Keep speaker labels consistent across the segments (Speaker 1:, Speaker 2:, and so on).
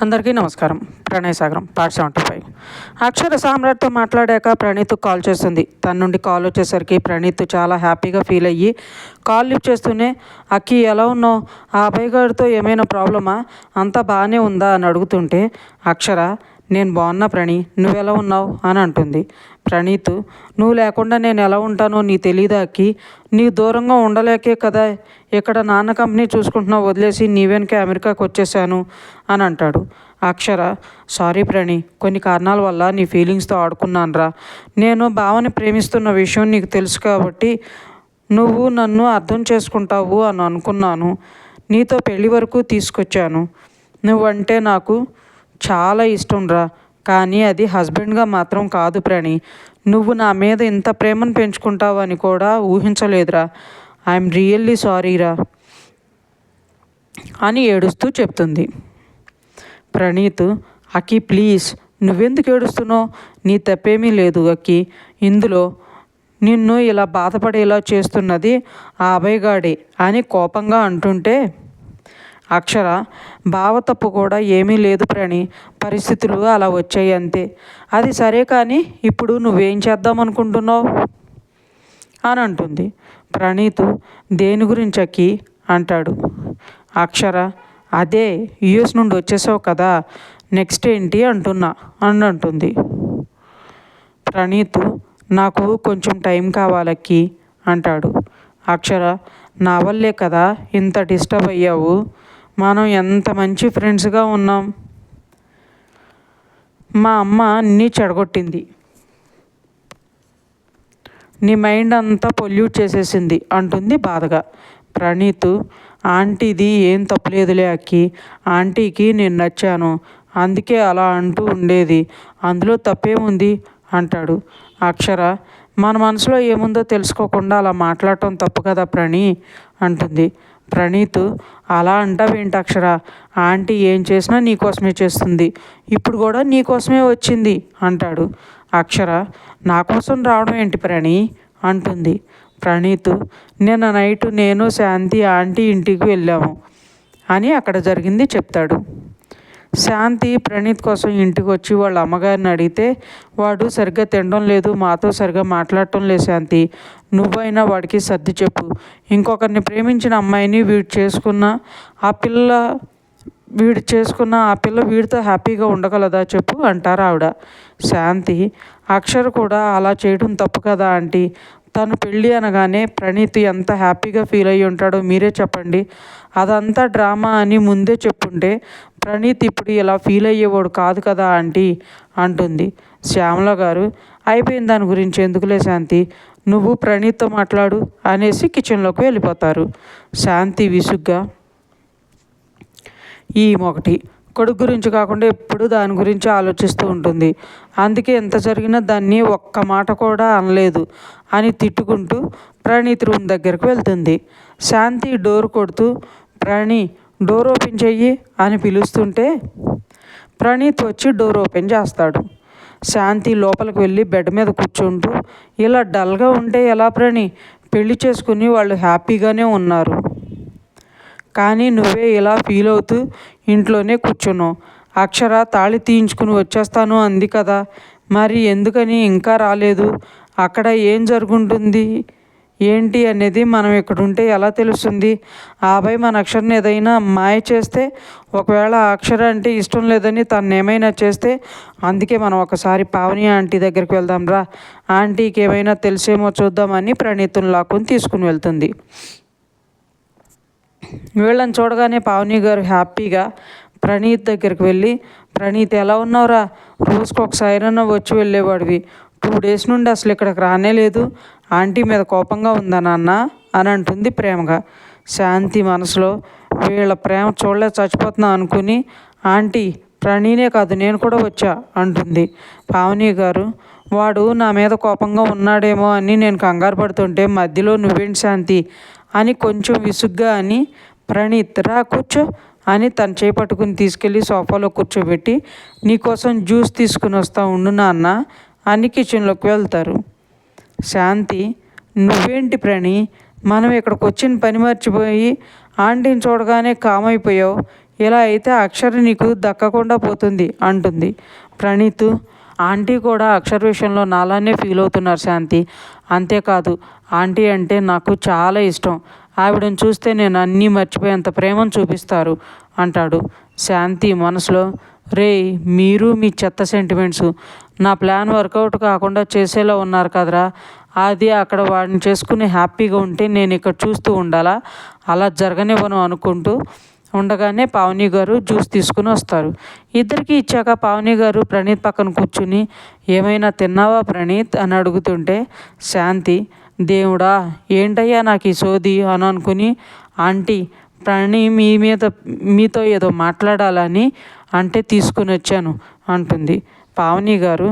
Speaker 1: అందరికీ నమస్కారం. Pranay Sagaram part seventy five. Akshara సామ్రాట్తో మాట్లాడాక ప్రణీత్ కాల్ చేస్తుంది తన నుండి కాల్ వచ్చేసరికి ప్రణీత్ చాలా హ్యాపీగా ఫీల్ అయ్యి కాల్ లిఫ్ట్ చేస్తూనే అక్కి ఎలా ఉన్నావు? ఆ అబ్బాయి గారితో ఏమైనా ప్రాబ్లమా? అంతా బాగానే ఉందా? అని అడుగుతుంటే అక్షర నేను బాగున్నా ప్రణి నువ్వెలా ఉన్నావు? అని అంటుంది. ప్రణీత్ నువ్వు లేకుండా నేను ఎలా ఉంటానో నీ తెలియదాకి నీ దూరంగా ఉండలేకే కదా. ఇక్కడ నాన్న కంపెనీ చూసుకుంటున్నావు వదిలేసి నీ వెనుక అమెరికాకు వచ్చేసాను అని అంటాడు. అక్షర సారీ ప్రణి కొన్ని కారణాల వల్ల నీ ఫీలింగ్స్తో ఆడుకున్నానురా. నేను భావని ప్రేమిస్తున్న విషయం నీకు తెలుసు కాబట్టి నువ్వు నన్ను అర్థం చేసుకుంటావు అని అనుకున్నాను. నీతో పెళ్ళి వరకు తీసుకొచ్చాను. నువ్వంటే నాకు చాలా ఇష్టం రా కానీ అది హస్బెండ్గా మాత్రం కాదు ప్రణి. నువ్వు నా మీద ఇంత ప్రేమను పెంచుకుంటావని కూడా ఊహించలేదురా. ఐఎమ్ రియల్లీ సారీరా అని ఏడుస్తూ చెప్తుంది. ప్రణీత్ అక్కి ప్లీజ్ నువ్వెందుకు ఏడుస్తున్నావు? నీ తప్పేమీ లేదు అక్కి ఇందులో నిన్ను ఇలా బాధపడేలా చేస్తున్నది ఆ అభయగాడే అని కోపంగా అంటుంటే అక్షర భావ తప్పు కూడా ఏమీ లేదు ప్రణి. పరిస్థితులు అలా వచ్చాయి అంతే. అది సరే కానీ ఇప్పుడు నువ్వేం చేద్దాం అనుకుంటున్నావు అని అంటుంది. ప్రణీత్ దేని గురించి అక్కి? అంటాడు. అక్షర అదే యుఎస్ నుండి వచ్చేసావు కదా నెక్స్ట్ ఏంటి అంటున్నా అని అంటుంది. ప్రణీత్ నాకు కొంచెం టైం కావాలక్కి అంటాడు. అక్షర నా వల్లే కదా ఇంత డిస్టర్బ్ అయ్యావు? మనం ఎంత మంచి ఫ్రెండ్స్గా ఉన్నాం. మా అమ్మ అన్నీ చెడగొట్టింది. నీ మైండ్ అంతా పొల్యూట్ చేసేసింది అంటుంది బాధగా. ప్రణీత్ ఆంటీది ఏం తప్పులేదులే అక్కి ఆంటీకి నేను నచ్చాను అందుకే అలా అంటూ ఉండేది. అందులో తప్పేముంది? అంటాడు. అక్షర మన మనసులో ఏముందో తెలుసుకోకుండా అలా మాట్లాడటం తప్పు కదా ప్రణి? అంటుంది. ప్రణీత్ అలా అంటావేంటి అక్షర? ఆంటీ ఏం చేసినా నీకోసమే చేస్తుంది. ఇప్పుడు కూడా నీకోసమే వచ్చింది అంటాడు. అక్షర నా కోసం రావడం ఏంటి ప్రణి? అంటుంది. ప్రణీత్ నిన్న నైట్ నేను శాంతి ఆంటీ ఇంటికి వెళ్ళాము అని అక్కడ జరిగింది చెప్తాడు. శాంతి ప్రణీత్ కోసం ఇంటికి వచ్చి వాళ్ళ అమ్మగారిని అడిగితే వాడు సరిగ్గా తినడం లేదు మాతో సరిగ్గా మాట్లాడటం లేదు శాంతి. నువ్వైనా వాడికి సర్ది చెప్పు. ఇంకొకరిని ప్రేమించిన అమ్మాయిని వీడు చేసుకున్న ఆ పిల్ల వీడు చేసుకున్న ఆ పిల్ల వీడితో హ్యాపీగా ఉండగలదా చెప్పు అంటారు ఆవిడ. శాంతి అక్షర్ కూడా అలా చేయడం తప్పు కదా ఆంటీ. తను పెళ్ళి అనగానే ప్రణీత్ ఎంత హ్యాపీగా ఫీల్ అయ్యి ఉంటాడో మీరే చెప్పండి. అదంతా డ్రామా అని ముందే చెప్పుంటే ప్రణీత్ ఇప్పుడు ఇలా ఫీల్ అయ్యేవాడు కాదు కదా ఆంటీ అంటుంది. శ్యామల గారు అయిపోయిన దాని గురించి ఎందుకులే శాంతి? నువ్వు ప్రణీత్తో మాట్లాడు అనేసి కిచెన్లోకి వెళ్ళిపోతారు. శాంతి విసుగ్గా ఈ ఒకటి కొడుకు గురించి కాకుండా ఎప్పుడు దాని గురించి ఆలోచిస్తూ ఉంటుంది. అందుకే ఎంత జరిగినా దాన్ని ఒక్క మాట కూడా అనలేదు అని తిట్టుకుంటూ ప్రణీత్ రూమ్ దగ్గరకు వెళ్తుంది. శాంతి డోర్ కొడుతూ ప్రణీ డోర్ ఓపెన్ చెయ్యి అని పిలుస్తుంటే ప్రణీత్ వచ్చి డోర్ ఓపెన్ చేస్తాడు. శాంతి లోపలికి వెళ్ళి బెడ్ మీద కూర్చుంటూ ఇలా డల్గా ఉంటే ఎలా ప్రణి? పెళ్ళి చేసుకుని వాళ్ళు హ్యాపీగానే ఉన్నారు. కానీ నువ్వే ఇలా ఫీల్ అవుతూ ఇంట్లోనే కూర్చున్నావు. అక్షర తాళి తీయించుకుని వచ్చేస్తాను అంది కదా. మరి ఎందుకని ఇంకా రాలేదు? అక్కడ ఏం జరుగుంటుంది? ఏంటి అనేది మనం ఇక్కడ ఉంటే ఎలా తెలుస్తుంది? ఆపై మన అక్షరం ఏదైనా మాయ చేస్తే ఒకవేళ ఆ అక్షర అంటే ఇష్టం లేదని తను ఏమైనా చేస్తే అందుకే మనం ఒకసారి పావని ఆంటీ దగ్గరికి వెళ్దాం రా. ఆంటీకి ఏమైనా తెలిసేమో చూద్దామని ప్రణీతుని లాక్కుని తీసుకుని వెళ్తుంది. వీళ్ళని చూడగానే పావని గారు హ్యాపీగా ప్రణీత్ దగ్గరికి వెళ్ళి ప్రణీత్ ఎలా ఉన్నావురా? రూస్ ఒకసారి అయినా వచ్చి వెళ్ళేవాడివి. టూ డేస్ నుండి అసలు ఇక్కడికి రానే లేదు. ఆంటీ మీద కోపంగా ఉందా నాన్న? అని అంటుంది ప్రేమగా. శాంతి మనసులో వీళ్ళ ప్రేమ చూడలే చచ్చిపోతున్నా అనుకుని ఆంటీ ప్రణీనే కాదు నేను కూడా వచ్చా అంటుంది. పావని గారు వాడు నా మీద కోపంగా ఉన్నాడేమో అని నేను కంగారు పడుతుంటే మధ్యలో నువ్వేంటి శాంతి? అని కొంచెం విసుగ్గా అని ప్రణీత్ రా కూర్చో అని తను చేపట్టుకుని తీసుకెళ్ళి సోఫాలో కూర్చోబెట్టి నీకోసం జ్యూస్ తీసుకుని వస్తా ఉండు నాన్న. అని కిచెన్లోకి వెళ్తారు. శాంతి నువ్వేంటి ప్రణి? మనం ఇక్కడికి వచ్చిన పని మర్చిపోయి ఆంటీని చూడగానే కామైపోయావు. ఇలా అయితే అక్షర నీకు దక్కకుండా పోతుంది అంటుంది. ప్రణీత్ ఆంటీ కూడా అక్షర విషయంలో నాలానే ఫీల్ అవుతున్నారు శాంతి. అంతేకాదు ఆంటీ అంటే నాకు చాలా ఇష్టం. ఆవిడని చూస్తే నేను అన్నీ మర్చిపోయేంత ప్రేమను చూపిస్తారు అంటాడు. శాంతి మనసులో రే మీరు మీ చెత్త సెంటిమెంట్స్ నా ప్లాన్ వర్కౌట్ కాకుండా చేసేలా ఉన్నారు కదరా. అది అక్కడ వాడిని చేసుకుని హ్యాపీగా ఉంటే నేను ఇక్కడ చూస్తూ ఉండాలా? అలా జరగనివ్వను అనుకుంటూ ఉండగానే పావని గారు జ్యూస్ తీసుకుని వస్తారు. ఇద్దరికి ఇచ్చాక పావని గారు ప్రణీత్ పక్కన కూర్చుని ఏమైనా తిన్నావా ప్రణీత్? అని అడుగుతుంటే శాంతి దేవుడా ఏంటయ్యా నాకు ఈ సోది? అని అనుకుని ఆంటీ ప్రణీ మీ మీద మీతో ఏదో మాట్లాడాలని అంటే తీసుకుని వచ్చాను అంటుంది. పావని గారు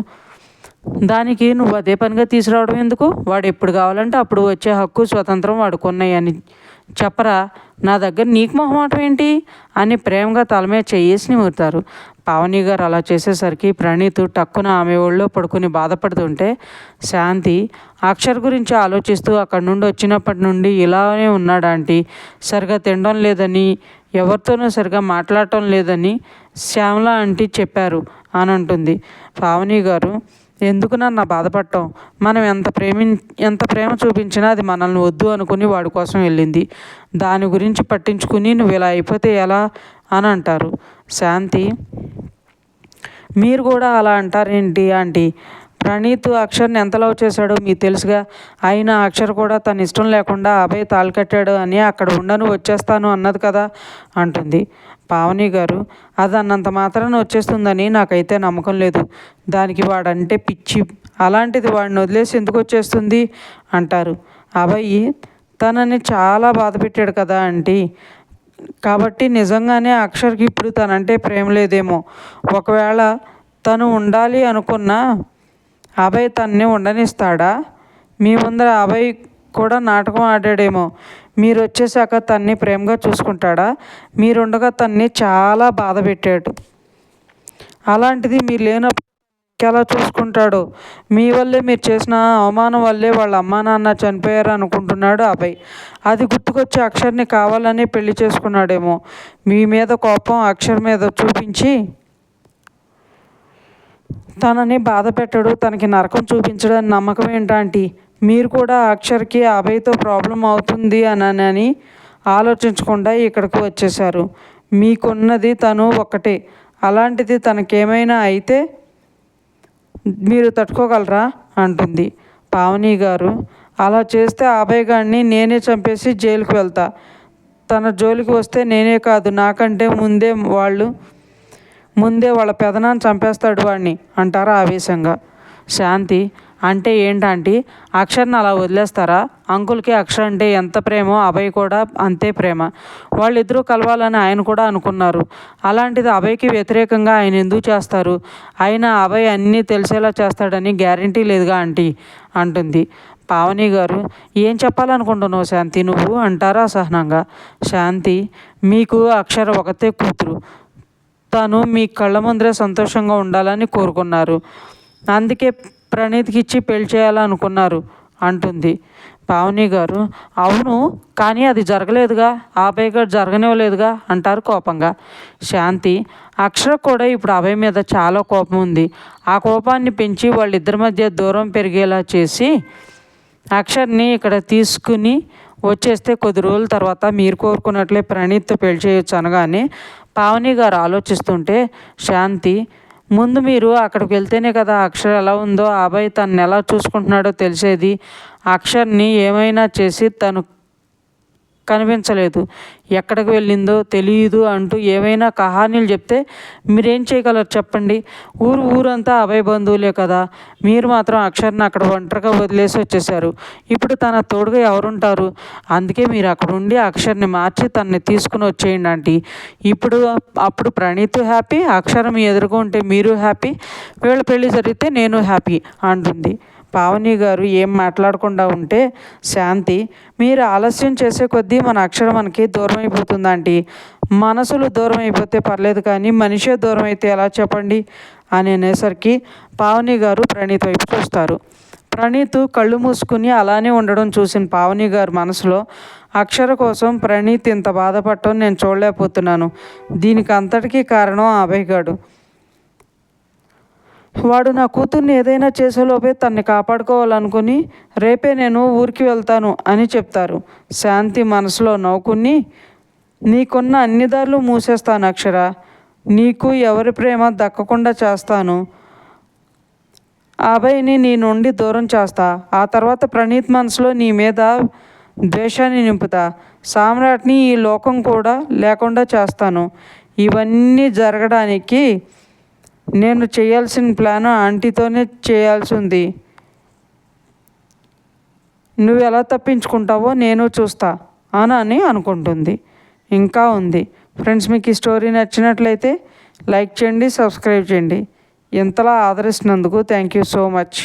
Speaker 1: దానికి నువ్వు అదే పనిగా తీసుకురావడం ఎందుకు? వాడు ఎప్పుడు కావాలంటే అప్పుడు వచ్చే హక్కు స్వతంత్రం వాడుకున్నాయని చెప్పరా నా దగ్గర నీకు మొహమాటం ఏంటి అని ప్రేమగా తలమే చేసి నిమురుతారు. పావని గారు అలా చేసేసరికి ప్రణీత్ టక్కున ఆమె ఒళ్ళో పడుకుని బాధపడుతుంటే శాంతి అక్షర్ గురించి ఆలోచిస్తూ అక్కడి నుండి వచ్చినప్పటి నుండి ఇలానే ఉన్నాడంటీ సరిగా తినడం లేదని ఎవరితోనూ సరిగా మాట్లాడటం లేదని శ్యామల ఆంటీ చెప్పారు అని అంటుంది. పావని గారు ఎందుకు నన్ను బాధపడటం మనం ఎంత ప్రేమి ఎంత ప్రేమ చూపించినా అది మనల్ని వద్దు అనుకుని వాడి కోసం వెళ్ళింది. దాని గురించి పట్టించుకుని నువ్వు ఇలా అయిపోతే ఎలా అని అంటారు. శాంతి మీరు కూడా అలా అంటారేంటి ఆంటీ? ప్రణీత్ అక్షర్ని ఎంత లవ్ చేశాడో మీకు తెలుసుగా. అయినా అక్షర్ కూడా తన ఇష్టం లేకుండా అభయ్ తాళకట్టాడు అని అక్కడ ఉండను వచ్చేస్తాను అన్నది కదా అంటుంది. పావని గారు అది అన్నంత మాత్రాన వచ్చేస్తుందని నాకైతే నమ్మకం లేదు. దానికి వాడంటే పిచ్చి అలాంటిది వాడిని వదిలేసి ఎందుకు వచ్చేస్తుంది? అంటారు. అబ్బాయి తనని చాలా బాధ పెట్టాడు కదా ఆంటీ. కాబట్టి నిజంగానే అక్షర్కి ఇప్పుడు తనంటే ప్రేమ లేదేమో. ఒకవేళ తను ఉండాలి అనుకున్న అభయ్ తన్ని ఉండనిస్తాడా? మీ ముందర అభయ్ కూడా నాటకం ఆడాడేమో. మీరు వచ్చేసాక తన్ని ప్రేమగా చూసుకుంటాడా? మీరుండగా తన్ని చాలా బాధ పెట్టాడు. అలాంటిది మీరు లేనప్పుడు ఎలా చూసుకుంటాడో? మీ వల్లే మీరు చేసిన అవమానం వల్లే వాళ్ళ అమ్మా నాన్న చనిపోయారు అనుకుంటున్నాడు అభయ్. అది గుర్తుకొచ్చి అక్షర్ని కావాలని పెళ్ళి చేసుకున్నాడేమో. మీ మీద కోపం అక్షర్ మీద చూపించి తనని బాధ పెట్టడు తనకి నరకం చూపించడం నమ్మకం ఏంటంటే మీరు కూడా అక్షర్కి అభయ్తో ప్రాబ్లం అవుతుంది అని ఆలోచించకుండా ఇక్కడికి వచ్చేసారు మీకున్నది తను ఒక్కటే. అలాంటిది తనకేమైనా అయితే మీరు తట్టుకోగలరా? అంటుంది. పావని గారు అలా చేస్తే అభయ్ గారిని నేనే చంపేసి జైలుకి వెళ్తా. తన జోలికి వస్తే నేనే కాదు నాకంటే ముందే వాళ్ళు ముందే వాళ్ళ పెదనాన్ని చంపేస్తాడు వాడిని అంటారా ఆవేశంగా. శాంతి అంటే ఏంటంటే అక్షర్ని అలా వదిలేస్తారా? అంకుల్కి అక్షర్ అంటే ఎంత ప్రేమో అభయ్ కూడా అంతే ప్రేమ. వాళ్ళిద్దరూ కలవాలని ఆయన కూడా అనుకున్నారు. అలాంటిది అభయ్కి వ్యతిరేకంగా ఆయన ఎందుకు చేస్తారు? ఆయన అభయ్ అన్నీ తెలిసేలా చేస్తాడని గ్యారంటీ లేదుగా ఆంటీ అంటుంది. పావని గారు ఏం చెప్పాలనుకుంటున్నావు శాంతి? నువ్వు అంటారా సహనంగా? శాంతి మీకు అక్షర ఒకతే కూతురు. తను మీ కళ్ళ ముందరే సంతోషంగా ఉండాలని కోరుకున్నారు. అందుకే ప్రణీత్కి ఇచ్చి పెళ్ళి చేయాలనుకున్నారు అంటుంది. పావని గారు అవును కానీ అది జరగలేదుగా అభయ్ గారు జరగనివ్వలేదుగా అంటారు కోపంగా. శాంతి అక్షర కూడా ఇప్పుడు అభయ్ మీద చాలా కోపం ఉంది. ఆ కోపాన్ని పెంచి వాళ్ళిద్దరి మధ్య దూరం పెరిగేలా చేసి అక్షర్ని ఇక్కడ తీసుకుని వచ్చేస్తే కొద్ది రోజుల తర్వాత మీరు కోరుకున్నట్లే ప్రణీత్తో పెళ్ళి చేయొచ్చు అనగానే పావని గారు ఆలోచిస్తుంటే శాంతి ముందు మీరు అక్కడికి వెళ్తేనే కదా అక్షర్ ఎలా ఉందో. అబ్బాయి తను ఎలా చూసుకుంటున్నాడో తెలిసేది. అక్షర్ని ఏమైనా చేసి తను కనిపించలేదు. ఎక్కడికి వెళ్ళిందో తెలియదు అంటూ ఏవైనా కహానీలు చెప్తే మీరేం చేయగలరు చెప్పండి. ఊరు ఊరంతా అభయ బంధువులే కదా. మీరు మాత్రం అక్షర్ని అక్కడ ఒంటరిగా వదిలేసి వచ్చేసారు ఇప్పుడు తన తోడుగా ఎవరుంటారు? అందుకే మీరు అక్కడ ఉండి అక్షర్ని మార్చి తనని తీసుకుని వచ్చేయండి ఆంటీ. ఇప్పుడు అప్పుడు ప్రణీత్ హ్యాపీ అక్షరం ఎదురుగా ఉంటే మీరు హ్యాపీ వీళ్ళ పెళ్ళి జరిగితే నేను హ్యాపీ అంటుంది. పావని గారు ఏం మాట్లాడకుండా ఉంటే శాంతి మీరు ఆలస్యం చేసే కొద్దీ మన అక్షరం మనకి దూరం అయిపోతుందండి మనసులు దూరం అయిపోతే పర్లేదు కానీ మనిషే దూరం అయితే ఎలా చెప్పండి? అని అనేసరికి పావని గారు ప్రణీత్ వైపు చూస్తారు. ప్రణీత్ కళ్ళు మూసుకుని అలానే ఉండడం చూసిన పావని గారు మనసులో అక్షర కోసం ప్రణీత్ ఇంత బాధపడటం నేను చూడలేకపోతున్నాను. దీనికి అంతటికీ కారణం ఆ అభయగాడు వాడు నా కూతుర్ని ఏదైనా చేసేలోపే తన్ని కాపాడుకోవాలనుకుని రేపే నేను ఊరికి వెళ్తాను అని చెప్తారు. శాంతి మనసులో నవ్వుకుని నీకున్న అన్ని దారులు మూసేస్తాను అక్షర. నీకు ఎవరి ప్రేమ దక్కకుండా చేస్తాను. ఆ నీ నుండి దూరం చేస్తా. ఆ తర్వాత ప్రణీత్ మనసులో నీ మీద ద్వేషాన్ని నింపుతా. సామ్రాట్ని ఈ లోకం కూడా లేకుండా చేస్తాను. ఇవన్నీ జరగడానికి నేను చేయాల్సిన ప్లాన్ ఆంటీతోనే చేయాల్సి ఉంది. నువ్వు ఎలా తప్పించుకుంటావో నేను చూస్తా అని అని అనుకుంటుంది. ఇంకా ఉంది. ఫ్రెండ్స్ మీకు ఈ స్టోరీ నచ్చినట్లయితే లైక్ చేయండి సబ్స్క్రైబ్ చేయండి. ఇంతలా ఆదరిస్తున్నందుకు థ్యాంక్ యూ సో మచ్.